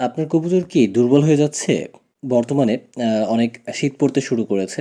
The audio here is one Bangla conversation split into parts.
আপনার কবুতর কি দুর্বল হয়ে যাচ্ছে? বর্তমানে অনেক শীত পড়তে শুরু করেছে।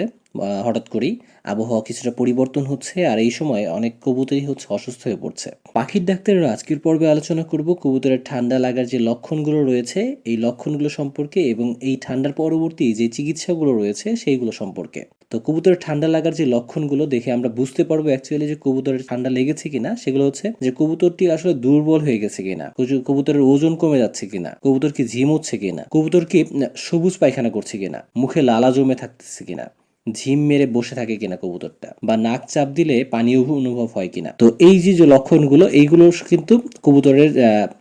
হঠাৎ করেই আবহাওয়া কিছুটা পরিবর্তন হচ্ছে আর এই সময় অনেক কবুতরই হচ্ছে অসুস্থ হয়ে পড়ছে। পাখির ডাক্তারের আজকের পর্বে আলোচনা করব কবুতরের ঠান্ডা লাগার যে লক্ষণগুলো রয়েছে, এই লক্ষণগুলো সম্পর্কে এবং এই ঠান্ডার পরবর্তী যে চিকিৎসাগুলো রয়েছে সেইগুলো সম্পর্কে। তো কবুতরের ঠান্ডা লাগার যে লক্ষণগুলো দেখে আমরা বুঝতে পারব অ্যাকচুয়ালি যে কবুতরের ঠান্ডা লেগেছে কিনা, সেগুলো হচ্ছে যে কবুতরটি আসলে দুর্বল হয়ে গেছে কিনা কবুতরের ওজন কমে যাচ্ছে কিনা কবুতর কি ঝিম হচ্ছে কিনা কবুতর কি সবুজ পায়খানা করছে কিনা, মুখে লালা জমে থাকতেছে কিনা। ঝিম মেরে বসে থাকে কিনা কবুতরটা বা নাক চাপ দিলে পানি অনুভব হয় কিনা। তো এই যে যে লক্ষণগুলো, এইগুলো কিন্তু কবুতরের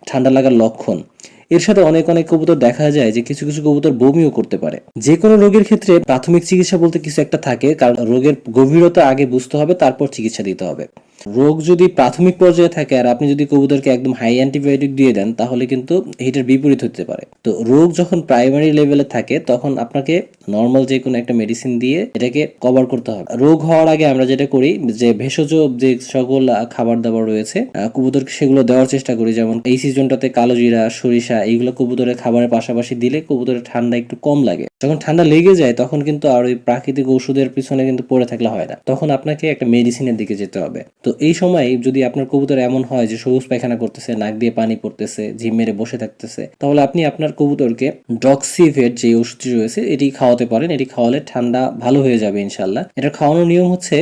ঠান্ডা লাগার লক্ষণ। এর সাথে অনেক অনেক কবুতর দেখা যায় যে কিছু কিছু কবুতর বমিও করতে পারে। যে কোনো রোগের ক্ষেত্রে প্রাথমিক চিকিৎসা বলতে কিছু একটা থাকে, কারণ রোগের গভীরতা আগে বুঝতে হবে, তারপর চিকিৎসা দিতে হবে। রোগ যদি প্রাথমিক পর্যায়ে থাকে আর আপনি যদি কবুতরকে একদম হাই অ্যান্টিবায়োটিক দিয়ে দেন, তাহলে কিন্তু এটার বিপরীত হতে পারে। তো রোগ যখন প্রাইমারি লেভেলে থাকে, তখন আপনাকে নর্মাল যে কোনো একটা মেডিসিন দিয়ে এটাকে কভার করতে হবে। রোগ হওয়ার আগে আমরা যেটা করি, যে ভেষজ যে সকল খাবার দাবার রয়েছে কবুতরকে সেগুলো দেওয়ার চেষ্টা করি। যেমন এই সিজনটাতে কালো জিরা, সরিষা, এইগুলো কবুতরের খাবারের পাশাপাশি দিলে কবুতরের ঠান্ডা একটু কম লাগে। যখন ঠান্ডা লেগে যায়, তখন কিন্তু আর ওই প্রাকৃতিক ওষুধের পিছনে কিন্তু পড়ে থাকলে হয় না। তখন আপনাকে একটা মেডিসিনের দিকে যেতে হবে। তো এই সময় যদি আপনার কবুতর এমন হয় যে সবুজ পায়খানা করতেছে, নাক দিয়ে পানি পড়তেছে, ঝিম মেরে বসে থাকতেছে, তাহলে আপনি আপনার কবুতরকে ডক্সিভেট যে ওষুধটি রয়েছে, এটি খাওয়াতে পারেন। এটি খাওয়ালে ঠান্ডা ভালো হয়ে যাবে ইনশাল্লাহ এটা খাওয়ানোর নিয়ম হচ্ছে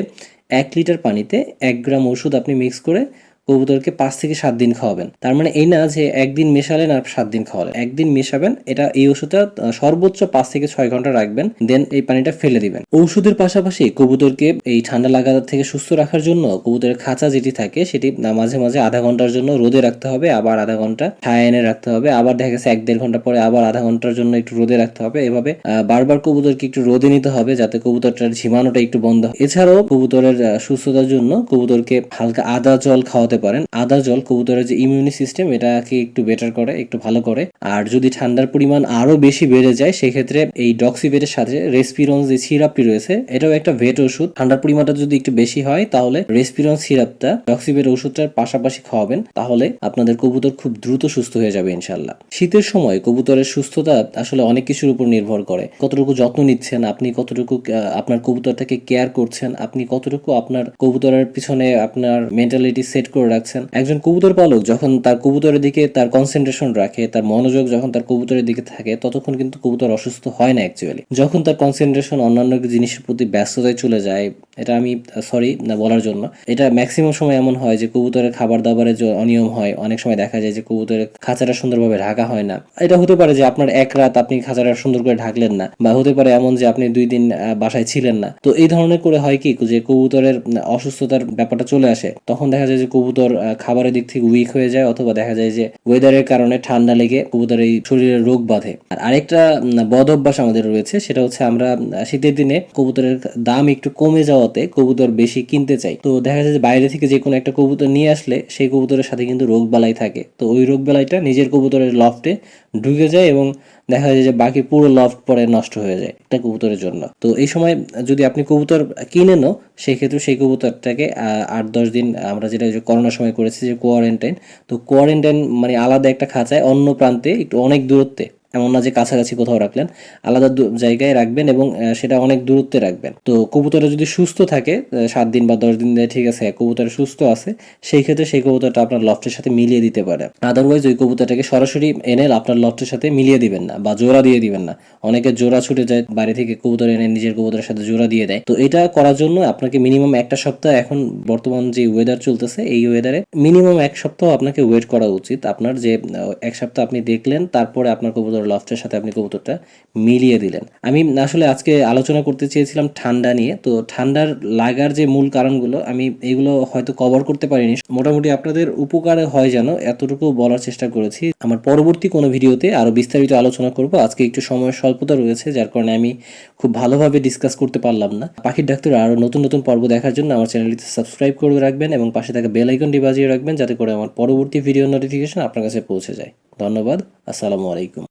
এক লিটার পানিতে এক গ্রাম ওষুধ আপনি মিক্স করে কবুতরকে পাঁচ থেকে সাত দিন খাওয়াবেন। তার মানে এই না যে একদিন মেশালেন আর সাত দিন খাওয়ালেন একদিন মেশাবেন, এটা এই ওষুধটা সর্বোচ্চ পাঁচ থেকে ছয় ঘণ্টা রাখবেন, দেন এই পানিটা ফেলে দিবেন। ঔষধের পাশাপাশি কবুতরকে এই ঠান্ডা লাগা থেকে সুস্থ রাখার জন্য কবুতরের খাঁচা যেটি থাকে, সেটি মাঝে মাঝে আধা ঘণ্টার জন্য রোদে রাখতে হবে, আবার আধা ঘণ্টা ছায়া এনে রাখতে হবে, আবার দেখা গেছে এক দেড় ঘণ্টা পরে আবার আধা ঘণ্টার জন্য একটু রোদে রাখতে হবে। এভাবে বারবার কবুতরকে একটু রোদে নিতে হবে, যাতে কবুতরটার ঝিমানোটা একটু বন্ধ হয়। এছাড়াও কবুতরের সুস্থতার জন্য কবুতরকে হালকা আদা জল খাওয়াতে পারেন। আদা জল, কবুতরের যে ইমিউনি সিস্টেম এটাকে একটু বেটার করে, একটু ভালো করে। আর যদি ঠান্ডার পরিমাণ আরও বেশি বেড়ে যায়, সেক্ষেত্রে এই ডক্সিভেটের সাথে রেসপিরন যে সিরাপটি রয়েছে, এটাও একটা ভেট ওষুধ। ঠান্ডার পরিমাণটা যদি একটু বেশি হয়, তাহলে রেসপিরন সিরাপটা ডক্সিভেট ওষুধটার পাশাপাশি খাওয়াবেন। তাহলে আপনাদের কবুতর খুব দ্রুত সুস্থ হয়ে যাবে ইনশাল্লাহ শীতের সময় কবুতরের সুস্থতা আসলে অনেক কিছুর উপর নির্ভর করে। কতটুকু যত্ন নিচ্ছেন আপনি, কতটুকু আপনার কবুতরটাকে কেয়ার করছেন, আপনি কতটুকু আপনার কবুতরের পিছনে আপনার মেন্টালিটি সেট করে রাখছেন। একজন কবুতর পালক যখন তার কবুতরের দিকে তার কনসেন্ট্রেশন রাখে, তার মনোযোগ যখন তার কবুতরের দিকে থাকে, ততক্ষণ কিন্তু কবুতর অসুস্থ হয় না অ্যাকচুয়ালি যখন তার কনসেন্ট্রেশন অন্যান্য জিনিসের প্রতি ব্যস্ততায় চলে যায় এটা আমি সরি না, বলার জন্য। এটা ম্যাক্সিমাম সময় এমন হয় যে কবুতরের খাবার দাবারের যে অনিয়ম হয়, অনেক সময় দেখা যায় যে কবুতরের খাঁচাটা সুন্দরভাবে ঢাকা হয় না। এটা হতে পারে যে আপনার এক রাত আপনি খাঁচাটা সুন্দর করে ঢাকলেন না, বা হতে পারে এমন যে আপনি দুই দিন বাসায় ছিলেন না। তো এই ধরনের করে হয় কি যে কবুতরের অসুস্থতার ব্যাপারটা চলে আসে, তখন দেখা যায় যে কবুতর খাবারের দিক থেকে উইক হয়ে যায়, অথবা দেখা যায় যে ওয়েদারের কারণে ঠান্ডা লেগে কবুতর এই শরীরে রোগ বাঁধে। আর আরেকটা বদ অভ্যাস আমাদের রয়েছে, সেটা হচ্ছে আমরা শীতের দিনে কবুতরের দাম একটু কমে যাওয়াতে কবুতর বেশি কিনতে চাই। তো দেখা যায় যে বাইরে থেকে যে কোনো একটা কবুতর নিয়ে আসলে সেই কবুতরের সাথে কিন্তু রোগ বালাই থাকে। তো ওই রোগ বালাইটা নিজের কবুতরের লফটে ঢুকে যায় এবং দেখা যায় যে বাকি পুরো লফট পরে নষ্ট হয়ে যায় একটা কবুতরের জন্য। তো এই সময় যদি আপনি কবুতর কিনেনও, সেক্ষেত্রে সেই কবুতরটাকে আট দশ দিন আমরা যেটা করোনার সময় করেছি যে কোয়ারেন্টাইন তো কোয়ারেন্টাইন মানে আলাদা একটা খাঁচায় অন্য প্রান্তে একটু অনেক দূরত্বে এমন না যে কাছাকাছি কোথাও রাখলেন, আলাদা জায়গায় রাখবেন এবং সেটা অনেক দূরত্বে রাখবেন। তো কবুতরটা যদি সুস্থ থাকে সাত দিন বা দশ দিন ধরে ঠিক আছে, কবুতর সুস্থ আছে, সেই ক্ষেত্রে সেই কবুতরটা আপনার লফটের সাথে মিলিয়ে দিতে পারে। আদারওয়াইজ ওই কবুতরটাকে সরাসরি এনে আপনার লফটের সাথে মিলিয়ে দিবেন না বা জোড়া দিয়ে দিবেন না। অনেকে জোড়া ছুটে যায়, বাইরে থেকে কবুতর এনে নিজের কবুতরের সাথে জোড়া দিয়ে দেয়। তো এটা করার জন্য আপনাকে মিনিমাম একটা সপ্তাহ এখন বর্তমান যে ওয়েদার চলতেছে, এই ওয়েদারে মিনিমাম এক সপ্তাহ আপনাকে ওয়েট করা উচিত। আপনার যে এক সপ্তাহ আপনি দেখলেন, তারপরে আপনার কবুতর লফটের সাথে আপনি কবুতরটা মিলিয়ে দিলেন। আমি আসলে আজকে আলোচনা করতে চেয়েছিলাম ঠান্ডা নিয়ে, তো ঠান্ডার লাগার যে মূল কারণগুলো আমি এগুলো হয়তো কভার করতে পারিনি। মোটামুটি আপনাদের উপকারে হয় যেন এতটুকু বলার চেষ্টা করেছি। আমার পরবর্তী কোনো ভিডিওতে আরও বিস্তারিত আলোচনা করব। আজকে একটু সময়ের স্বল্পতা রয়েছে, যার কারণে আমি খুব ভালোভাবে ডিসকাস করতে পারলাম না। পাখির ডাক্তার আরও নতুন নতুন পর্ব দেখার জন্য আমার চ্যানেলটিতে সাবস্ক্রাইব করে রাখবেন এবং পাশে থাকা বেল আইকনটি বাজিয়ে রাখবেন, যাতে করে আমার পরবর্তী ভিডিও নোটিফিকেশন আপনার কাছে পৌঁছে যায়। ধন্যবাদ, আসসালামু আলাইকুম।